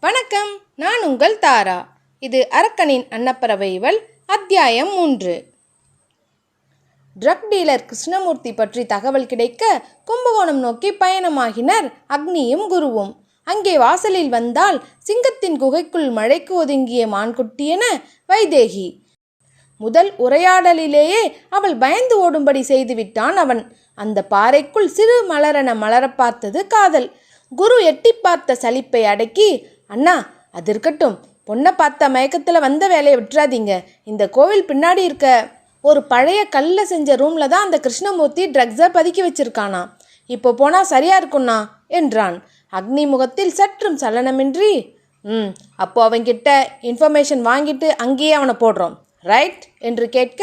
வணக்கம் நான் உங்கள் தாரா. இது அரக்கனின் அன்னப்பறவைவல் அத்தியாயம் மூன்று. ட்ரக் டீலர் கிருஷ்ணமூர்த்தி பற்றி தகவல் கிடைக்க கும்பகோணம் நோக்கி பயணமாகினர் அக்னியும் குருவும். அங்கே வாசலில் வந்தால் சிங்கத்தின் குகைக்குள் மழைக்கு ஒதுங்கிய மான்குட்டி என வைதேகி. முதல் உரையாடலிலேயே அவள் பயந்து ஓடும்படி செய்துவிட்டான் அவன். அந்த பாறைக்குள் சிறு மலரென மலரப் பார்த்தது காதல். குரு எட்டி பார்த்த சலிப்பை அடக்கி அண்ணா அது இருக்கட்டும். பொண்ணை பார்த்த மயக்கத்தில் வந்த வேலையை விட்டுறாதீங்க. இந்த கோவில் பின்னாடி இருக்க ஒரு பழைய கல்லில் செஞ்ச ரூமில் தான் அந்த கிருஷ்ணமூர்த்தி ட்ரக்ஸை பதுக்கி வச்சிருக்கானா இப்போ போனால் சரியாக இருக்கும்ண்ணா என்றான். அக்னி முகத்தில் சற்றும் சலனமின்றி ம் அப்போ அவன்கிட்ட இன்ஃபர்மேஷன் வாங்கிட்டு அங்கேயே அவனை போடுறோம். ரைட் என்று கேட்க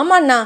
ஆமாண்ணா.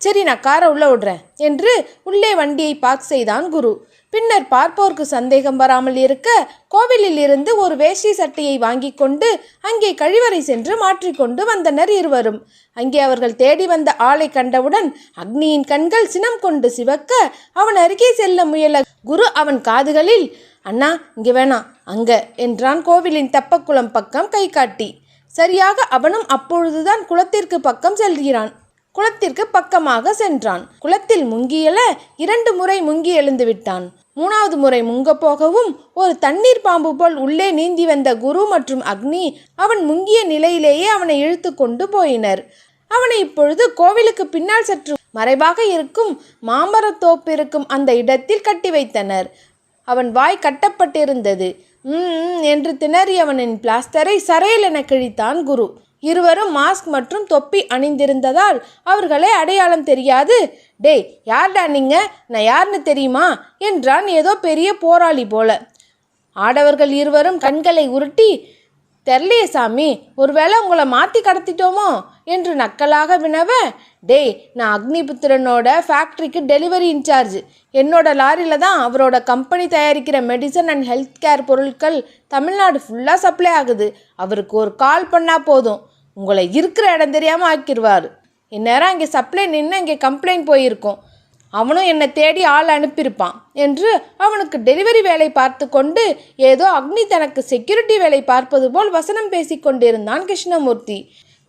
சரி நான் காரை உள்ளே விடுறேன். என்று உள்ளே வண்டியை பார்க் செய்தான் குரு. பின்னர் பார்ப்போருக்கு சந்தேகம் வராமல் இருக்க கோவிலில் இருந்து ஒரு வேஷ்டி சட்டையை வாங்கி கொண்டு அங்கே கழிவறை சென்று மாற்றிக்கொண்டு வந்தனர் இருவரும். அங்கே அவர்கள் தேடி வந்த ஆளை கண்டவுடன் அக்னியின் கண்கள் சினம் கொண்டு சிவக்க அவன் அருகே செல்ல முயல குரு அவன் காதுகளில் அண்ணா இங்கே வேணாம் அங்க என்றான் கோவிலின் தெப்பக்குளம் பக்கம் கை காட்டி. சரியாக அவனும் அப்பொழுதுதான் குளத்திற்கு பக்கம் செல்கிறான். குளத்திற்கு பக்கமாக சென்றான். குளத்தில் முங்கியல இரண்டு முறை முங்கி எழுந்து விட்டான். மூணாவது முறை முங்க போகவும் ஒரு தண்ணீர் பாம்பு போல் உள்ளே நீந்தி வந்த குரு மற்றும் அக்னி அவன் முங்கிய நிலையிலேயே அவனை இழுத்து கொண்டு போயினர். அவனை இப்பொழுது கோவிலுக்கு பின்னால் சற்று மறைவாக இருக்கும் மாமரத்தோப்பு இருக்கும் அந்த இடத்தில் கட்டி வைத்தனர். அவன் வாய் கட்டப்பட்டிருந்தது. ம் என்று திணறியவனின் பிளாஸ்டரை சரையில் என கிழித்தான் குரு. இருவரும் மாஸ்க் மற்றும் தொப்பி அணிந்திருந்ததால் அவர்களை அடையாளம் தெரியாது. டேய் யார்டா நீங்க? நான் யாருன்னு தெரியுமா? என்றான் ஏதோ பெரிய போராளி போல. ஆடவர்கள் இருவரும் கண்களை உருட்டி தெர்லையே சாமி ஒருவேளை உங்களை மாற்றி கடத்திட்டோமோ? என்று நக்கலாக வினவ டேய் நான் அக்னிபுத்திரனோட ஃபேக்ட்ரிக்கு டெலிவரி இன்சார்ஜ் என்னோட லாரியில் தான் அவரோட கம்பெனி தயாரிக்கிற மெடிசன் அண்ட் ஹெல்த் கேர் பொருட்கள் தமிழ்நாடு ஃபுல்லாக சப்ளை ஆகுது. அவருக்கு ஒரு கால் பண்ணால் போதும். உங்களை இருக்கிற இடம் தெரியாமல் ஆக்கிடுவார் இந்நேரம் அங்கே சப்ளை நின்று இங்கே கம்ப்ளைண்ட் போயிருக்கோம். அவனும் என்னை தேடி ஆள் அனுப்பியிருப்பான் என்று அவனுக்கு டெலிவரி வேலை பார்த்து கொண்டு ஏதோ அக்னி தனக்கு செக்யூரிட்டி வேலை பார்ப்பது போல் வசனம் பேசிக் கொண்டிருந்தான் கிருஷ்ணமூர்த்தி.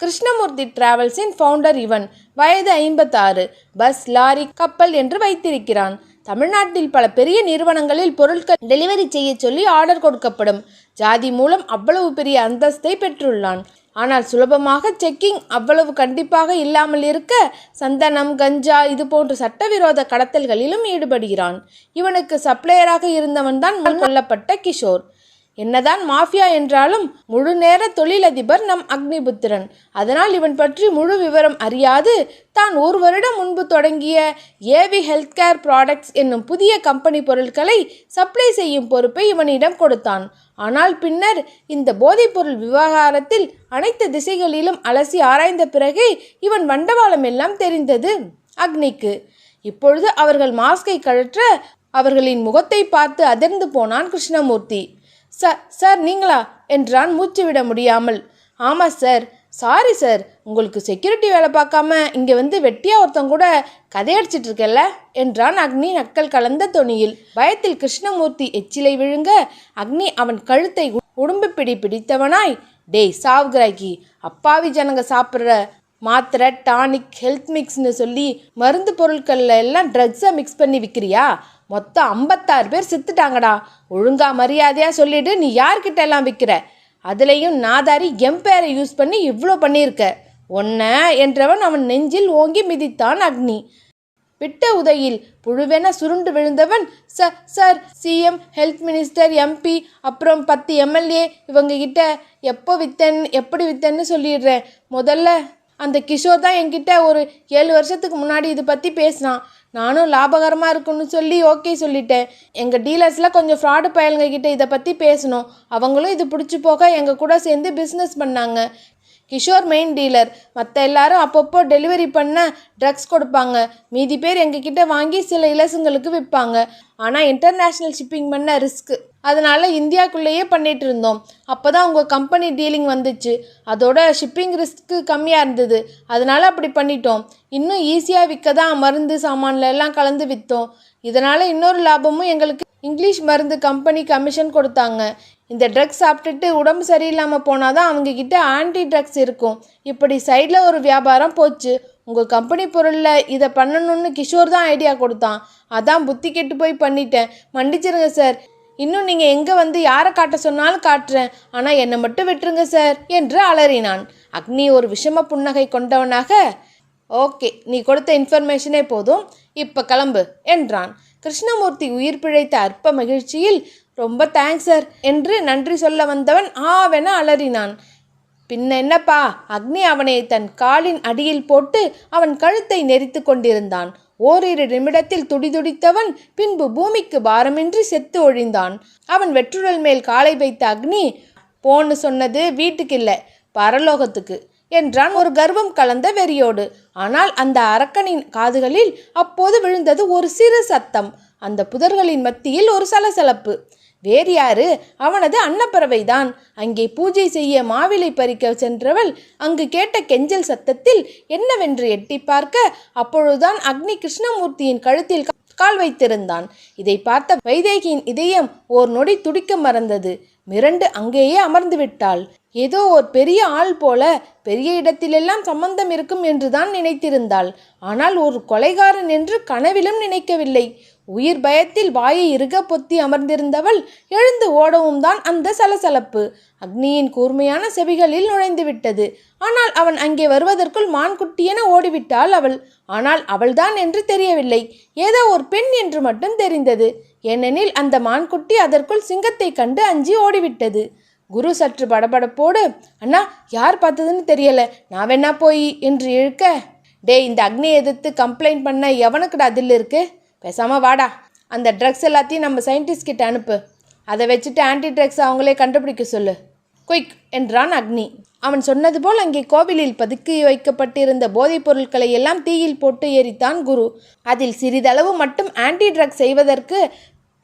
கிருஷ்ணமூர்த்தி டிராவல்ஸின் ஃபவுண்டர் இவன் வயது ஐம்பத்தாறு பஸ் லாரி கப்பல் என்று வைத்திருக்கிறான். தமிழ்நாட்டில் பல பெரிய நிறுவனங்களில் பொருட்கள் டெலிவரி செய்ய சொல்லி ஆர்டர் கொடுக்கப்படும். ஜாதி மூலம் அவ்வளவு பெரிய அந்தஸ்தை பெற்றுள்ளான். ஆனால் சுலபமாக செக்கிங் அவ்வளவு கண்டிப்பாக இல்லாமல் இருக்க சந்தனம் கஞ்சா இது போன்ற சட்டவிரோத கடத்தல்களிலும் ஈடுபடுகிறான். இவனுக்கு சப்ளையராக இருந்தவன்தான் கொல்லப்பட்ட கிஷோர். என்னதான் மாஃபியா என்றாலும் முழு நேர தொழிலதிபர் நம் அக்னிபுத்திரன். அதனால் இவன் பற்றி முழு விவரம் அறியாது. தான் ஒரு வருடம் முன்பு தொடங்கிய ஏவி ஹெல்த் கேர் ப்ராடக்ட்ஸ் என்னும் புதிய கம்பெனி பொருட்களை சப்ளை செய்யும் பொறுப்பை இவனிடம் கொடுத்தான். ஆனால் பின்னர் இந்த போதைப்பொருள் விவகாரத்தில் அனைத்து திசைகளிலும் அலசி ஆராய்ந்த பிறகே இவன் வண்டவாளம் எல்லாம் தெரிந்தது அக்னிக்கு. இப்பொழுது அவர்கள் மாஸ்கை கழற்ற அவர்களின் முகத்தை பார்த்து அதிர்ந்து போனான் கிருஷ்ணமூர்த்தி. சார் சார் நீங்களா? என்றான் மூச்சு விட முடியாமல். ஆமாம் சார். சாரி சார் உங்களுக்கு செக்யூரிட்டி வேலை பார்க்காம இங்கே வந்து வெட்டியா ஒருத்தன் கூட கதையடிச்சிட்டு இருக்கல்ல என்றான் அக்னி நக்கல் கலந்த தொனியில். பயத்தில் கிருஷ்ணமூர்த்தி எச்சிலை விழுங்க அக்னி அவன் கழுத்தை உடும்பு பிடி பிடித்தவனாய். டேய் சாவுகிராக்கி அப்பாவி ஜனங்க சாப்பிட்ற மாத்திரை டானிக் ஹெல்த் மிக்ஸ்னு சொல்லி மருந்து பொருட்களில் எல்லாம் ட்ரக்ஸை மிக்ஸ் பண்ணி விற்கிறியா மொத்தம் ஐம்பத்தாறு பேர் செத்துட்டாங்கடா. ஒழுங்கா மரியாதையாக சொல்லிட்டு நீ யார்கிட்ட எல்லாம் விற்கிற அதுலேயும் நாதாரி எம்பேரை யூஸ் பண்ணி இவ்வளோ பண்ணியிருக்க. ஒன்ன என்றவன் அவன் நெஞ்சில் ஓங்கி மிதித்தான் அக்னி. விட்ட உதையில் புழுவென சுருண்டு விழுந்தவன் ச sir CM health minister MP அப்புறம் பத்து எம்எல்ஏ இவங்க கிட்ட எப்போ வித்தன் எப்படி வித்தன்னு சொல்லிடுறேன் முதல்ல அந்த கிஷோர் தான் என்கிட்ட ஒரு ஏழு வருஷத்துக்கு முன்னாடி இது பற்றி பேசினான். நானும் லாபகரமாக இருக்குன்னு சொல்லி ஓகே சொல்லிட்டேன். எங்கள் டீலர்ஸில் கொஞ்சம் ஃப்ராடு பயலுங்க கிட்ட இதை பற்றி பேசணும். அவங்களும் இது பிடிச்சி போக எங்கள் கூட சேர்ந்து பிஸ்னஸ் பண்ணாங்க. கிஷோர் மெயின் டீலர் மற்ற எல்லாரும் அப்பப்போ டெலிவரி பண்ண ட்ரக்ஸ் கொடுப்பாங்க. மீதி பேர் எங்ககிட்ட வாங்கி சில இலசுங்களுக்கு விற்பாங்க ஆனால் இன்டர்நேஷ்னல் ஷிப்பிங் பண்ண ரிஸ்க்கு அதனால் இந்தியாக்குள்ளேயே பண்ணிகிட்டு இருந்தோம். அப்போ தான் உங்கள் கம்பெனி டீலிங் வந்துச்சு. அதோட ஷிப்பிங் ரிஸ்க்கு கம்மியாக இருந்தது. அதனால் அப்படி பண்ணிட்டோம். இன்னும் ஈஸியாக விற்க தான் மருந்து சாமான்ல எல்லாம் கலந்து விற்றோம் இதனால் இன்னொரு லாபமும் எங்களுக்கு இங்கிலீஷ் மருந்து கம்பெனி கமிஷன் கொடுத்தாங்க. இந்த ட்ரக்ஸ் சாப்பிட்டுட்டு உடம்பு சரியில்லாமல் போனால் தான் அவங்கக்கிட்ட ஆன்டி ட்ரக்ஸ் இருக்கும். இப்படி சைடில் ஒரு வியாபாரம் போச்சு. உங்கள் கம்பெனி பொருளில் இதை பண்ணணும்னு கிஷோர் தான் ஐடியா கொடுத்தான். அதான் புத்தி கெட்டு போய் பண்ணிட்டேன். மன்னிச்சிருங்க சார் இன்னும் நீங்கள் எங்கே வந்து யாரை காட்ட சொன்னாலும் காட்டுறேன். ஆனால் என்னை மட்டும் விட்டுருங்க சார் என்று அலறினான். அக்னி ஒரு விஷம புன்னகை கொண்டவனாக ஓகே நீ கொடுத்த இன்ஃபர்மேஷனே போதும். இப்போ கிளம்பு என்றான். கிருஷ்ணமூர்த்தி உயிர் பிழைத்த அற்ப மகிழ்ச்சியில் ரொம்ப தேங்க்ஸ் சார் என்று நன்றி சொல்ல வந்தவன் ஆவென அலறினான். பின்ன என்னப்பா அக்னி அவனை தன் காலின் அடியில் போட்டு அவன் கழுத்தை நெரித்து கொண்டிருந்தான். ஓரிரு நிமிடத்தில் துடிதுடித்தவன் பின்பு பூமிக்கு பாரமின்றி செத்து ஒழிந்தான். அவன் வெற்றுடல் மேல் காலை வைத்த அக்னி போன்னு சொன்னது வீட்டுக்கு இல்லை பரலோகத்துக்கு. என்றான் ஒரு கர்வம் கலந்த வெறியோடு. ஆனால் அந்த அரக்கனின் காதுகளில் அப்போது விழுந்தது ஒரு சிறு சத்தம். அந்த புதர்களின் மத்தியில் ஒரு சலசலப்பு. வேறு யாரு? அவனது அன்னப்பறவைதான். அங்கே பூஜை செய்ய மாவிலை பறிக்க சென்றவள் அங்கு கேட்ட கெஞ்சல் சத்தத்தில் என்னவென்று எட்டி பார்க்க அப்பொழுதுதான் அக்னி கிருஷ்ணமூர்த்தியின் கழுத்தில் கால் வைத்திருந்தான். இதை பார்த்த வைதேகியின் இதயம் ஓர் நொடி துடிக்க மறந்தது. மிரண்டு அங்கேயே அமர்ந்து விட்டாள். ஏதோ ஒரு பெரிய ஆள் போல பெரிய இடத்திலெல்லாம் சம்பந்தம் இருக்கும் என்றுதான் நினைத்திருந்தாள். ஆனால் ஒரு கொலைகாரன் என்று கனவிலும் நினைக்கவில்லை. உயிர் பயத்தில் வாயை இறுக பொத்தி அமர்ந்திருந்தவள் எழுந்து ஓடவும் தான் அந்த சலசலப்பு. அக்னியின் கூர்மையான செவிகளில் நுழைந்து விட்டது ஆனால் அவன் அங்கே வருவதற்குள் மான்குட்டியென ஓடிவிட்டாள் அவள். ஆனால் அவள்தான் என்று தெரியவில்லை. ஏதோ ஒரு பெண் என்று மட்டும் தெரிந்தது. ஏனெனில் அந்த மான்குட்டி அதற்குள் சிங்கத்தை கண்டு அஞ்சி ஓடிவிட்டது. குரு சற்று படபடப்போடு அண்ணா யார் பார்த்ததுன்னு தெரியல. நான் வேணா போய் என்று இழுக்க டேய் இந்த அக்னியை எதிர்த்து கம்ப்ளைண்ட் பண்ண எவனுக்குடா அதில் இருக்கு? பேசாம வாடா. அந்த ட்ரக்ஸ் எல்லாத்தையும் நம்ம சயின்டிஸ்ட் கிட்ட அனுப்பு. அதை வச்சுட்டு ஆன்டி ட்ரக்ஸ் அவங்களே கண்டுபிடிக்க சொல்லு. குயிக் என்றான் அக்னி. அவன் சொன்னது போல் அங்கே கோவிலில் பதுக்கி வைக்கப்பட்டிருந்த போதைப் பொருட்களை எல்லாம் தீயில் போட்டு எரித்தான் குரு. அதில் சிறிதளவு மட்டும் ஆன்டி ட்ரக்ஸ் செய்வதற்கு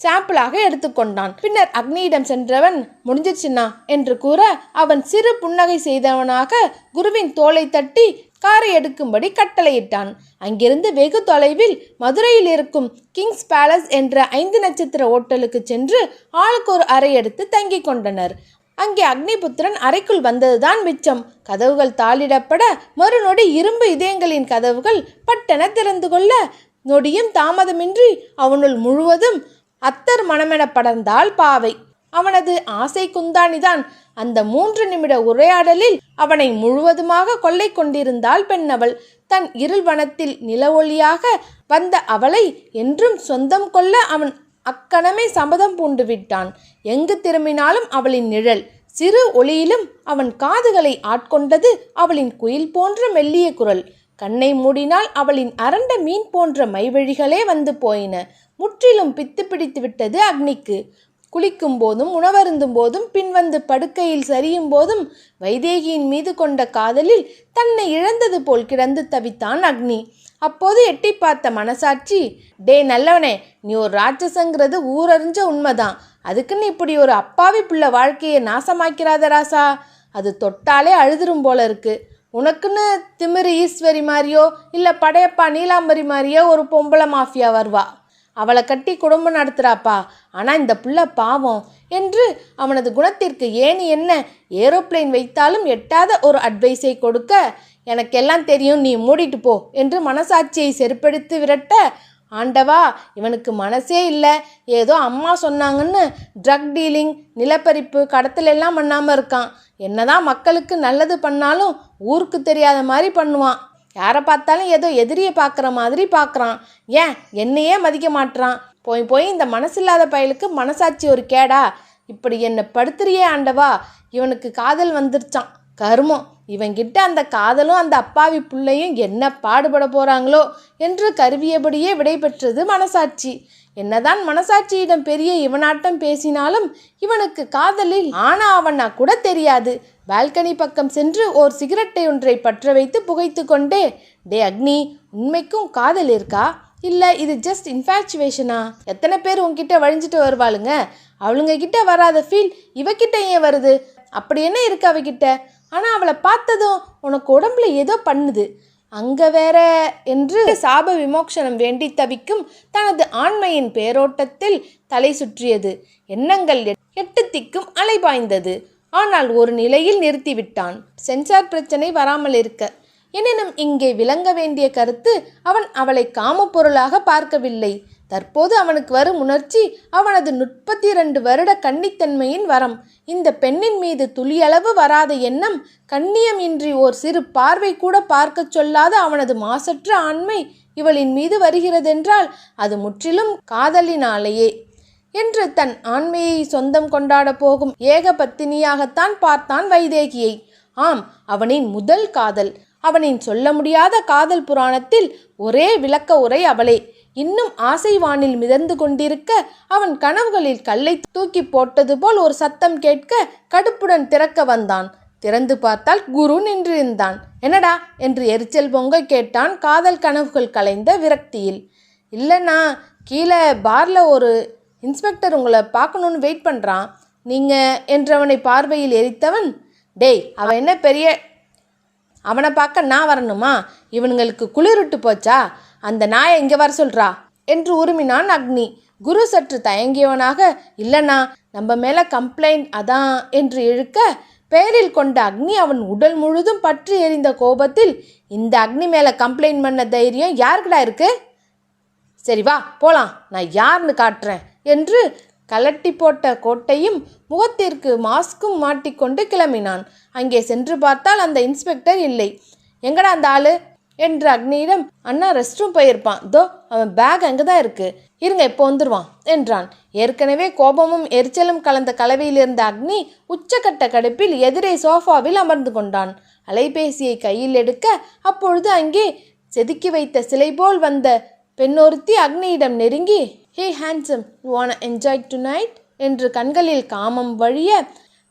சாம்பிளாக எடுத்துக்கொண்டான். பின்னர் அக்னியிடம் சென்றவன் முடிஞ்சிருச்சுன்னா என்று கூற அவன் சிறு புன்னகை செய்தவனாக குருவின் தோலை தட்டி காரை எடுக்கும்படி கட்டளையிட்டான். அங்கிருந்து வெகு தொலைவில் மதுரையில் இருக்கும் கிங்ஸ் பேலஸ் என்ற ஐந்து நட்சத்திர ஓட்டலுக்கு சென்று ஆளுக்கு ஒரு அறை எடுத்து தங்கிக் கொண்டனர். அங்கே அக்னிபுத்திரன் அறைக்குள் வந்ததுதான் மிச்சம். கதவுகள் தாளிடப்பட மறுநொடி இரும்பு இதயங்களின் கதவுகள் பட்டென திறந்து கொள்ள நொடியும் தாமதமின்றி அவனுள் முழுவதும் அத்தர் மனமென படர்ந்தாள் பாவை. அவனது ஆசை குந்தாணிதான் அந்த மூன்று நிமிட உரையாடலில் அவனை முழுவதுமாக கொள்ளை கொண்டிருந்தாள் பெண்ணவள். தன் இருள் வனத்தில் நிலவொளியாக வந்த அவளை என்றும் சொந்தம் கொள்ள அவன் அக்கணமே சபதம் பூண்டு விட்டான். எங்கு திரும்பினாலும் அவளின் நிழல் சிறு ஒளியிலும் அவன் காதுகளை ஆட்கொண்டது அவளின் குயில் போன்ற மெல்லிய குரல். கண்ணை மூடினால் அவளின் அரண்ட மீன் போன்ற மைவழிகளே வந்து போயின. முற்றிலும் பித்து பிடித்து விட்டது அக்னிக்கு. குளிக்கும் போதும் உணவருந்தும் போதும் பின்வந்து படுக்கையில் சரியும் போதும் வைதேகியின் மீது கொண்ட காதலில் தன்னை இழந்தது போல் கிடந்து தவித்தான் அக்னி. அப்போது எட்டி பார்த்த மனசாட்சி டே நல்லவனே நீ ஒரு ராட்சசங்கிறது ஊரறிஞ்ச உண்மைதான். அதுக்குன்னு இப்படி ஒரு அப்பாவி பிள்ளை வாழ்க்கையை நாசமாக்கிறாத ராசா? அது தொட்டாலே அழுதுரும் போல இருக்கு. உனக்குன்னு திமிரு ஈஸ்வரி மாதிரியோ இல்லை படையப்பா நீலாம்பரி மாதிரியோ ஒரு பொம்பளை மாஃபியா வருவா? அவளை கட்டி குடும்பம் நடத்துகிறாப்பா ஆனால் இந்த புள்ள பாவம். என்று அவனது குணத்திற்கு ஏன் என்ன? ஏரோப்ளேன் வைத்தாலும் எட்டாத ஒரு அட்வைஸை கொடுக்க. எனக்கெல்லாம் தெரியும் நீ மூடிட்டு போ என்று மனசாட்சியை செருப்படுத்தி விரட்ட. ஆண்டவா இவனுக்கு மனசே இல்லை. ஏதோ அம்மா சொன்னாங்கன்னு ட்ரக் டீலிங் நிலப்பரிப்பு கடத்தலெல்லாம் பண்ணாமல் இருக்கான். என்னதான் மக்களுக்கு நல்லது பண்ணாலும் ஊருக்கு தெரியாத மாதிரி பண்ணுவான். யாரை பார்த்தாலும் ஏதோ எதிரியை பார்க்குற மாதிரி பார்க்குறான். ஏன்? என்னையே மதிக்க மாட்றான். போய் போய் இந்த மனசில்லாத பயலுக்கு மனசாட்சி ஒரு கேடா. இப்படி என்னை படுத்துறியே ஆண்டவா. இவனுக்கு காதல் வந்துருச்சான். கருமம். இவன்கிட்ட அந்த காதலும் அந்த அப்பாவி பிள்ளையும் என்ன பாடுபட போகிறாங்களோ என்று கருவியபடியே விடை பெற்றது மனசாட்சி. என்னதான் மனசாட்சியிடம் பெரிய இவனாட்டம் பேசினாலும் இவனுக்கு காதலில் ஆனா அவனா கூட தெரியாது. பால்கனி பக்கம் சென்று ஓர் சிகரெட்டை ஒன்றை பற்ற வைத்து புகைத்து கொண்டே டே அக்னி உண்மைக்கும் காதல் இருக்கா? இல்லை இது ஜஸ்ட் இன்ஃபேக்சுவேஷனா எத்தனை பேர் உன்கிட்ட வழிஞ்சிட்டு வருவாளுங்க? அவளுங்க கிட்ட வராத ஃபீல் இவகிட்ட ஏன் வருது? அப்படி என்ன இருக்கு அவகிட்ட? ஆனால் அவளை பார்த்ததும் உனக்கு உடம்புல ஏதோ பண்ணுது. அங்கே வேற என்று சாப விமோக்ஷனம் வேண்டி தவிக்கும் தனது ஆண்மையின் பேரோட்டத்தில் தலை சுற்றியது. எண்ணங்கள் எட்- எட்டு திக்கும் அலைபாய்ந்தது ஆனால் ஒரு நிலையில் நிறுத்திவிட்டான். சென்சார் பிரச்சனை வராமல் இருக்க. எனினும் இங்கே விளங்க வேண்டிய கருத்து அவன் அவளை காமப்பொருளாக பார்க்கவில்லை. தற்போது அவனுக்கு வரும் உணர்ச்சி அவனது முப்பத்தி இரண்டு வருட கன்னித்தன்மையின் வரம். இந்த பெண்ணின் மீது துளியளவு வராத எண்ணம் கண்ணியம் இன்றி ஓர் சிறு பார்வை கூட பார்க்கச் சொல்லாத அவனது மாசற்ற ஆண்மை இவளின் மீது வருகிறதென்றால் அது முற்றிலும் காதலினாலேயே. என்று தன் ஆண்மையை சொந்தம் கொண்டாட போகும் ஏக பத்தினியாகத்தான் பார்த்தான் வைதேகியை. ஆம் அவனின் முதல் காதல். அவனின் சொல்ல முடியாத காதல் புராணத்தில் ஒரே விளக்க உரை அவளே. இன்னும் ஆசை வானில் மிதந்து கொண்டிருக்க அவன் கனவுகளில் கல்லை தூக்கி போட்டது போல் ஒரு சத்தம் கேட்க கடுப்புடன் திறக்க வந்தான். திறந்து பார்த்தால் குரு நின்றிருந்தான். என்னடா? என்று எரிச்சல் பொங்க கேட்டான் காதல் கனவுகள் கலைந்த விரக்தியில். இல்லைண்ணா கீழே பார்ல ஒரு இன்ஸ்பெக்டர் உங்களை பார்க்கணுன்னு வெயிட் பண்ணுறான் நீங்கள் என்றவனை பார்வையில் எரித்தவன்? டேய் அவன் என்ன பெரிய அவனை பார்க்க நான் வரணுமா? இவனுங்களுக்கு குளிருட்டு போச்சா? அந்த நாயை இங்கே வர சொல்கிறா என்று உருமினான் அக்னி. குரு சற்று தயங்கியவனாக இல்லைண்ணா நம்ம மேலே கம்ப்ளைண்ட் அதான் என்று இழுக்க பெயரில் கொண்ட அக்னி அவன் உடல் முழுதும் பற்றி எரிந்த கோபத்தில் இந்த அக்னி மேலே கம்ப்ளைண்ட் பண்ண தைரியம் யாருக்குடா இருக்கு? சரி வா போகலாம் நான் யாருன்னு காட்டுறேன். என்று கலட்டி போட்ட கோட்டையும் முகத்திற்கு மாஸ்க்கும் மாட்டிக்கொண்டு கிளம்பினான். அங்கே சென்று பார்த்தால் அந்த இன்ஸ்பெக்டர் இல்லை. எங்கடா அந்த ஆளு? என்று அக்னியிடம் அண்ணா ரெஸ்ட் ரூம் போயிருப்பான். தோ அவன் பேக் அங்கே தான் இருக்கு. இருங்க இப்போ வந்துடுவான் என்றான். ஏற்கனவே கோபமும் எரிச்சலும் கலந்த கலவையில் இருந்த அக்னி உச்சக்கட்ட கடுப்பில் எதிரே சோஃபாவில் அமர்ந்து கொண்டான். அலைபேசியை கையில் எடுக்க அப்பொழுது அங்கே செதுக்கி வைத்த சிலை போல் வந்த பெண்ணொருத்தி அக்னியிடம் நெருங்கி hey handsome you want enjoy tonight என்று கண்களில் காமம் வழிய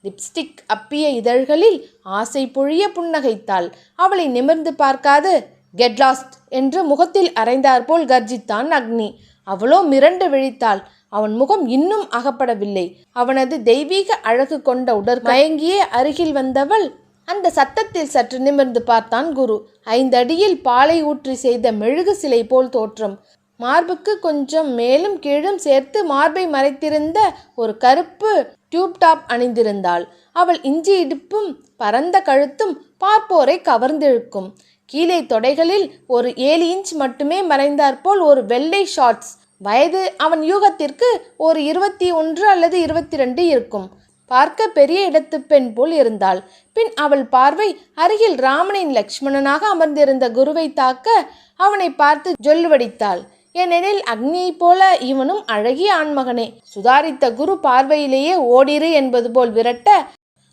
லிப்ஸ்டிக் அப்பிய இதழ்களில் ஆசை பொழிய புன்னகைத்தாள். அவளை நிமிர்ந்து பார்க்காது கெட் லாஸ்ட் என்று முகத்தில் அரைந்தாற்போல் கர்ஜித்தான் அக்னி. அவளோ மிரண்டு விழித்தாள். அவன் முகம் இன்னும் அகப்படவில்லை. அவனது தெய்வீக அழகு கொண்ட உடற் மயங்கியே அருகில் வந்தவள் அந்த சத்தத்தில் சற்று நிமிர்ந்து பார்த்தான் குரு. ஐந்தடியில் பாலை ஊற்றி செய்த மெழுகு சிலை போல் தோற்றம். மார்புக்கு கொஞ்சம் மேலும் கீழும் சேர்த்து மார்பை மறைத்திருந்த ஒரு கருப்பு டியூப் டாப் அணிந்திருந்தாள். அவள் இஞ்சி இடுப்பும் பரந்த கழுத்தும் பார்ப்போரை கவர்ந்திழுக்கும். கீழே தொடைகளில் ஒரு ஏழு இன்ச் மட்டுமே மறைந்தாற்போல் ஒரு வெள்ளை ஷார்ட்ஸ். வயது அவன் யூகத்திற்கு ஒரு இருபத்தி ஒன்று அல்லது இருபத்தி ரெண்டு இருக்கும். பார்க்க பெரிய இடத்து பெண் போல் இருந்தாள். பின் அவள் பார்வை அருகில் ராமனின் லக்ஷ்மணனாக அமர்ந்திருந்த குருவை தாக்க அவனை பார்த்து ஜொல்லுவடித்தாள் ஏனெனில் அக்னியைப் போல இவனும் அழகிய ஆண்மகனே. சுதாரித்த குரு பார்வையிலேயே ஓடிரு என்பது போல் விரட்ட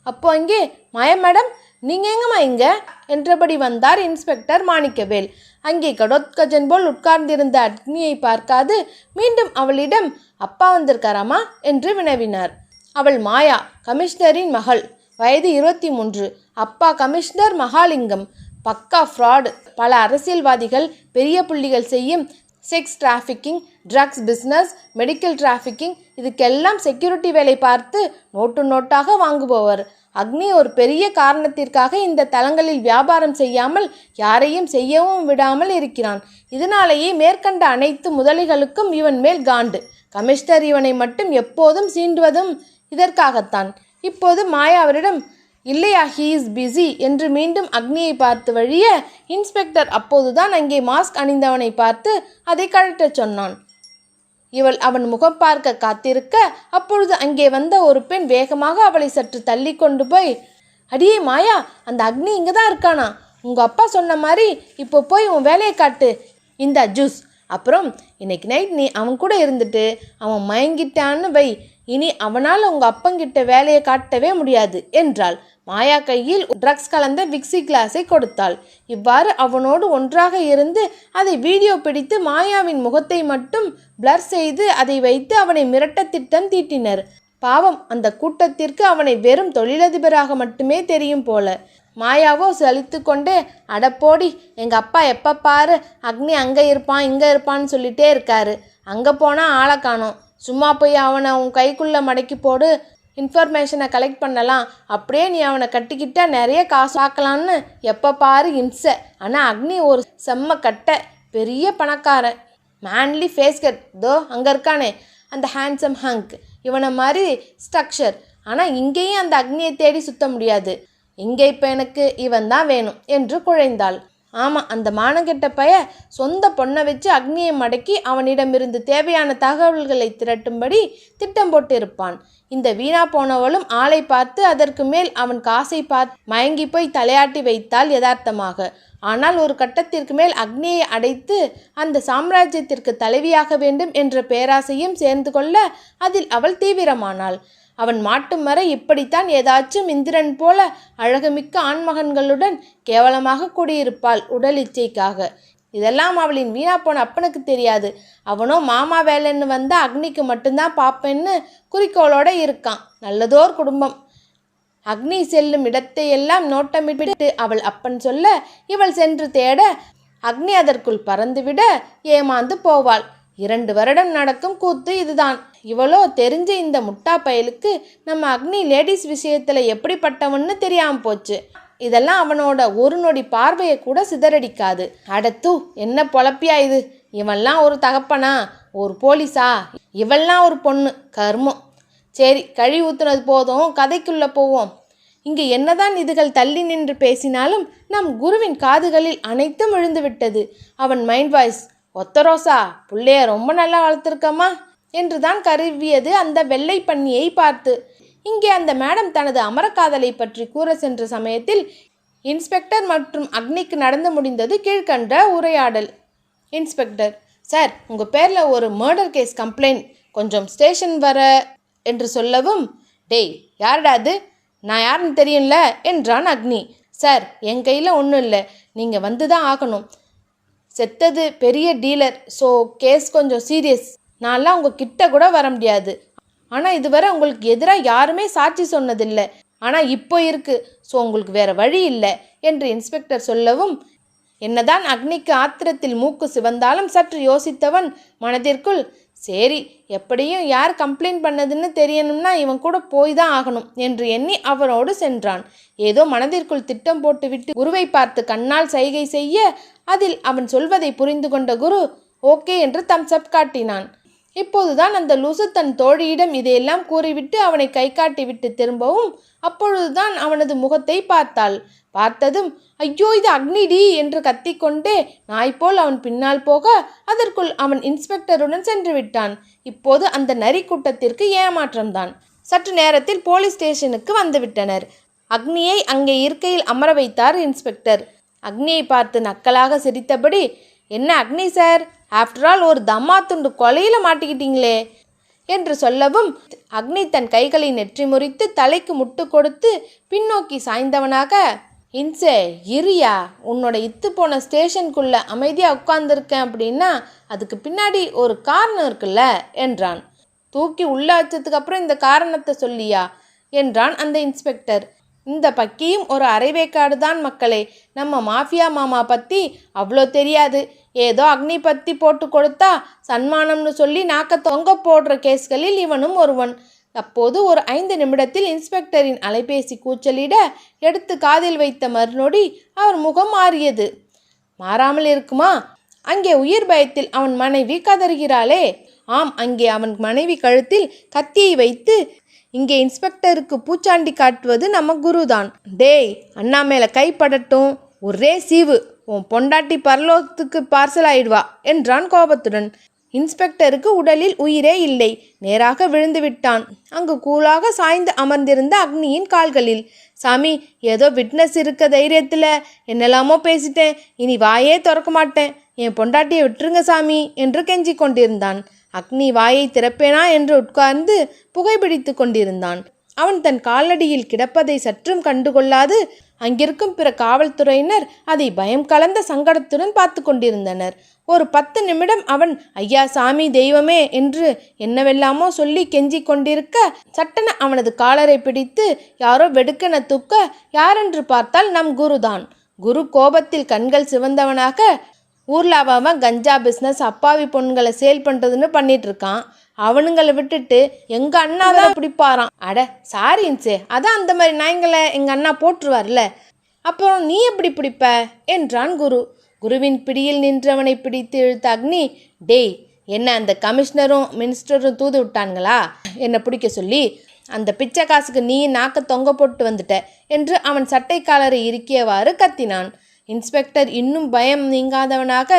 அப்போ அங்கே மாய மேடம் நீங்க எங்கம்மா இங்க? என்றபடி வந்தார் இன்ஸ்பெக்டர் மாணிக்கவேல். அங்கே கடோத்கஜன் போல் உட்கார்ந்திருந்த அக்னியை பார்க்காது மீண்டும் அவளிடம் அப்பா வந்திருக்காராமா என்று வினவினார். அவள் மாயா கமிஷனரின் மகள். வயது இருபத்தி மூன்று அப்பா கமிஷனர் மகாலிங்கம். பக்கா ஃப்ராடு பல அரசியல்வாதிகள் பெரிய புள்ளிகள் செய்யும் sex trafficking drugs business medical trafficking இதுக்கெல்லாம் செக்யூரிட்டி வேலை பார்த்து நோட்டு நோட்டாக வாங்குபவர். அக்னி ஒரு பெரிய காரணத்திற்காக இந்த தளங்களில் வியாபாரம் செய்யாமல் யாரையும் செய்யவும் விடாமல் இருக்கிறான். இதனாலேயே மேற்கண்ட அனைத்து முதலிகளுக்கும் இவன் மேல் காண்டு. கமிஷனர் இவனை மட்டும் எப்போதும் சீண்டுவதும் இதற்காகத்தான். இப்போது மாயா அவரிடம் இல்லையா ஹீ இஸ் பிஸி என்று மீண்டும் அக்னியை பார்த்து வழிய இன்ஸ்பெக்டர் அப்போதுதான் அங்கே மாஸ்க் அணிந்தவனை பார்த்து அதை கழட்டச் சொன்னான். இவள் அவன் முகம் பார்க்க காத்திருக்க அப்பொழுது அங்கே வந்த ஒரு பெண் வேகமாக அவளை சற்று தள்ளி கொண்டு போய் அடியே மாயா அந்த அக்னி இங்கே தான் இருக்கானா? உங்கள் அப்பா சொன்ன மாதிரி இப்போ போய் உன் வேலையை காட்டு. இந்த ஜூஸ். அப்புறம் இன்னைக்கு நைட் நீ அவன் கூட இருந்துட்டு அவன் மயங்கிட்டான்னு வை. இனி அவனால் உங்க அப்பங்கிட்ட வேலையை காட்டவே முடியாது என்றாள். மாயா கையில் ட்ரக்ஸ் கலந்த விக்ஸி கிளாஸை கொடுத்தாள். இவ்வாறு அவனோடு ஒன்றாக இருந்து அதை வீடியோ பிடித்து மாயாவின் முகத்தை மட்டும் பிளர் செய்து அதை வைத்து அவனை மிரட்ட திட்டம் தீட்டினர். பாவம் அந்த கூட்டத்திற்கு அவனை வெறும் தொழிலதிபராக மட்டுமே தெரியும் போல. மாயாவோ சலித்து கொண்டே அடப்போடி எங்கள் அப்பா எப்போ பாரு அக்னி அங்கே இருப்பான் இங்கே இருப்பான்னு சொல்லிட்டே இருக்காரு. அங்கே போனால் ஆளை காணோம். சும்மா போய் அவனை உன் கைக்குள்ளே மடக்கி போடு இன்ஃபர்மேஷனை கலெக்ட் பண்ணலாம். அப்படியே நீ அவனை கட்டிக்கிட்டா நிறைய காசு ஆக்கலான்னு எப்போ பாரு இம்சை. ஆனால் அக்னி ஒரு செம்ம கட்டை பெரிய பணக்காரன். மேன்லி ஃபேஸ் கட் தோ அங்கே இருக்கானே. அந்த ஹேண்ட்ஸம் ஹங்க் இவனை மாதிரி ஸ்ட்ரக்சர் ஆனால் இங்கேயும் அந்த அக்னியை தேடி சுத்த முடியாது. இங்கே இப்போ எனக்கு இவன் தான் வேணும் என்று குழைந்தாள். ஆமாம் அந்த மானங்கெட்ட பைய சொந்த பொண்ணை வச்சு அக்னியை மடக்கி அவனிடமிருந்து தேவையான தகவல்களை திரட்டும்படி திட்டம் போட்டிருப்பான். இந்த வீணா போனவளும் ஆளை பார்த்து அதற்கு மேல் அவன் காசை பார்த்து மயங்கி போய் தலையாட்டி வைத்தாள் யதார்த்தமாக. ஆனால் ஒரு கட்டத்திற்கு மேல் அக்னியை அடைத்து அந்த சாம்ராஜ்யத்திற்கு தலைவியாக வேண்டும் என்ற பேராசையும் சேர்ந்து கொள்ள அதில் அவள் தீவிரமானாள். அவன் மாட்டும் வரை இப்படித்தான் ஏதாச்சும் இந்திரன் போல அழகுமிக்க ஆண்மகன்களுடன் கேவலமாக கூடியிருப்பாள் உடல் இச்சைக்காக. இதெல்லாம் அவளின் வீணா போன அப்பனுக்கு தெரியாது. அவனோ மாமா வேலைன்னு வந்தா அக்னிக்கு மட்டும்தான் பார்ப்பேன்னு குறிக்கோளோட இருக்கான். நல்லதோர் குடும்பம். அக்னி செல்லும் இடத்தையெல்லாம் நோட்டமிட்டு அவள் அப்பன் சொல்ல இவள் சென்று தேட அக்னி அதற்குள் பறந்துவிட ஏமாந்து போவாள். இரண்டு வருடம் நடக்கும் கூத்து இதுதான். இவளோ தெரிஞ்ச இந்த முட்டா பயலுக்கு நம்ம அக்னி லேடிஸ் விஷயத்தில் எப்படிப்பட்டவன்னு தெரியாமல் போச்சு. இதெல்லாம் அவனோட ஒரு நொடி பார்வையை கூட சிதறடிக்காது. அடத்து என்ன பொழப்பியா இது? இவன்லாம் ஒரு தகப்பனா? ஒரு போலீஸா? இவெல்லாம் ஒரு பொண்ணு கர்மம். சரி கழி ஊத்துனது போதும் கதைக்குள்ளே போவோம். இங்கு என்னதான் இதுகள் தள்ளி நின்று பேசினாலும் நம் குருவின் காதுகளில் அனைத்தும் விழுந்து விட்டது. அவன் மைண்ட் வாய்ஸ் ஒத்தரோசா புள்ளைய ரொம்ப நல்லா வளர்த்துருக்கம்மா. என்றுதான் கருவியது அந்த வெள்ளை பன்னியை பார்த்து. இங்கே அந்த மேடம் தனது அமரக்காதலை பற்றி கூற சென்ற சமயத்தில் இன்ஸ்பெக்டர் மற்றும் அக்னிக்கு நடந்து முடிந்தது கீழ்கண்ட உரையாடல். இன்ஸ்பெக்டர் சார் உங்கள் பேரில் ஒரு மர்டர் கேஸ் கம்ப்ளைண்ட் கொஞ்சம் ஸ்டேஷன் வர என்று சொல்லவும் டேய் யாருடா அது? நான் யாருன்னு தெரியும்ல? என்றான் அக்னி. சார் என் கையில் ஒன்றும் இல்லை. நீங்கள் வந்து தான் ஆகணும். செத்தது பெரிய டீலர். ஸோ கேஸ் கொஞ்சம் சீரியஸ். நான்லாம் உங்கள் கிட்ட கூட வர முடியாது. ஆனால் இதுவரை உங்களுக்கு எதிராக யாருமே சாட்சி சொன்னதில்லை. ஆனால் இப்போ இருக்குது ஸோ உங்களுக்கு வேறு வழி இல்லை என்று இன்ஸ்பெக்டர் சொல்லவும் என்னதான் அக்னிக்கு ஆத்திரத்தில் மூக்கு சிவந்தாலும் சற்று யோசித்தவன் மனதிற்குள் சரி எப்படியும் யார் கம்ப்ளைண்ட் பண்ணதுன்னு தெரியணும்னா இவன் கூட போய் தான் ஆகணும் என்று எண்ணி அவனோடு சென்றான். ஏதோ மனதிற்குள் திட்டம் போட்டுவிட்டு குருவை பார்த்து கண்ணால் சைகை செய்ய அதில் அவன் சொல்வதை புரிந்து கொண்ட குரு ஓகே என்று தம்ஸ் அப் காட்டினான். இப்போதுதான் அந்த லூசு தன் தோழியிடம் இதையெல்லாம் கூறிவிட்டு அவனை கை காட்டிவிட்டு திரும்பவும் அப்பொழுதுதான் அவனது முகத்தை பார்த்தாள். பார்த்ததும் ஐயோ இது அக்னிடி என்று கத்திக்கொண்டே நாய்போல் அவன் பின்னால் போக அதற்குள் அவன் இன்ஸ்பெக்டருடன் சென்று விட்டான். இப்போது அந்த நரி கூட்டத்திற்கு ஏமாற்றம்தான். சற்று நேரத்தில் போலீஸ் ஸ்டேஷனுக்கு வந்துவிட்டனர் அக்னியை அங்கே இருக்கையில் அமர வைத்தார் இன்ஸ்பெக்டர். அக்னியை பார்த்து நக்கலாக சிரித்தபடி என்ன அக்னி சார்? ஆஃப்டர் ஆல் ஒரு தம்மா துண்டு கொலையில் மாட்டிக்கிட்டீங்களே. என்று சொல்லவும் அக்னி தன் கைகளை நெற்றி முறித்து தலைக்கு முட்டு கொடுத்து பின்னோக்கி சாய்ந்தவனாக இன்சே இரியா உன்னோட இத்து போன ஸ்டேஷனுக்குள்ள அமைதியாக உட்கார்ந்துருக்கேன் அப்படின்னா அதுக்கு பின்னாடி ஒரு காரணம் இருக்குல்ல? என்றான். தூக்கி உள்ள வச்சதுக்கப்புறம் இந்த காரணத்தை சொல்லியா? என்றான் அந்த இன்ஸ்பெக்டர். இந்த பக்கியும் ஒரு அரைவேக்காடு தான் மக்களே. நம்ம மாஃபியா மாமா பற்றி அவ்வளோ தெரியாது. ஏதோ அக்னி பத்தி போட்டு கொடுத்தா சன்மானம்னு சொல்லி நாக்க தொங்க போடுற கேஸ்களில் இவனும் ஒருவன். அப்போது ஒரு ஐந்து நிமிடத்தில் இன்ஸ்பெக்டரின் அலைபேசி கூச்சலிட எடுத்து காதில் வைத்த மறுநொடி அவர் முகம் மாறியது. மாறாமல் இருக்குமா? அங்கே உயிர் பயத்தில் அவன் மனைவி கதறுகிறாளே. ஆம் அங்கே அவன் மனைவி கழுத்தில் கத்தியை வைத்து இங்கே இன்ஸ்பெக்டருக்கு பூச்சாண்டி காட்டுவது நம்ம குருதான். டேய் அண்ணா மேலே கைப்படட்டும் ஒரே சீவு. உன் பொண்டாட்டி பரலோகத்துக்கு பார்சல் ஆயிடுவா என்றான் கோபத்துடன். இன்ஸ்பெக்டருக்கு உடலில் உயிரே இல்லை. நேராக விழுந்து விட்டான். அங்கு கூலாக சாய்ந்து அமர்ந்திருந்த அக்னியின் கால்களில். சாமி ஏதோ விட்னஸ் இருக்க தைரியத்தில் என்னெல்லாமோ பேசிட்டேன். இனி வாயே திறக்க மாட்டேன் என் பொண்டாட்டியை விட்டுருங்க சாமி என்று கெஞ்சிக் கொண்டிருந்தான். அக்னி வாயை திறப்பேனா என்று உட்கார்ந்து புகைப்பிடித்து கொண்டிருந்தான். அவன் தன் காலடியில் கிடப்பதை சற்றும் கண்டுகொள்ளாது அங்கிருக்கும் பிற காவல்துறையினர் அதை பயம் கலந்த சங்கடத்துடன் பார்த்து கொண்டிருந்தனர். ஒரு பத்து நிமிடம் அவன் ஐயா சாமி தெய்வமே என்று என்னவெல்லாமோ சொல்லி கெஞ்சிக் கொண்டிருக்க சட்டென அவனது காலரை பிடித்து யாரோ வெடுக்கென தூக்க யாரென்று பார்த்தால் நம் குருதான். குரு கோபத்தில் கண்கள் சிவந்தவனாக ஊரில் அவன் கஞ்சா பிஸ்னஸ் அப்பாவி பொண்ணுங்களை சேல் பண்ணுறதுன்னு பண்ணிட்டு இருக்கான். அவனுங்களை விட்டுட்டு எங்கள் அண்ணா தான் பிடிப்பாராம். அட சாரின்சே அதான் அந்த மாதிரி நாய்ங்களை எங்கள் அண்ணா போட்டுருவார்ல. அப்புறம் நீ எப்படி பிடிப்ப? என்றான் குரு. குருவின் பிடியில் நின்றவனை பிடித்து இழுத்த அக்னி டேய் என்ன அந்த கமிஷனரும் மினிஸ்டரும் தூது விட்டானுங்களா? என்னை பிடிக்க சொல்லி அந்த பிச்சை காசுக்கு நீ நாக்க தொங்க போட்டு வந்துட்ட என்று அவன் சட்டை காலரை இறுக்கியவாறு கத்தினான். இன்ஸ்பெக்டர் இன்னும் பயம் நீங்காதவனாக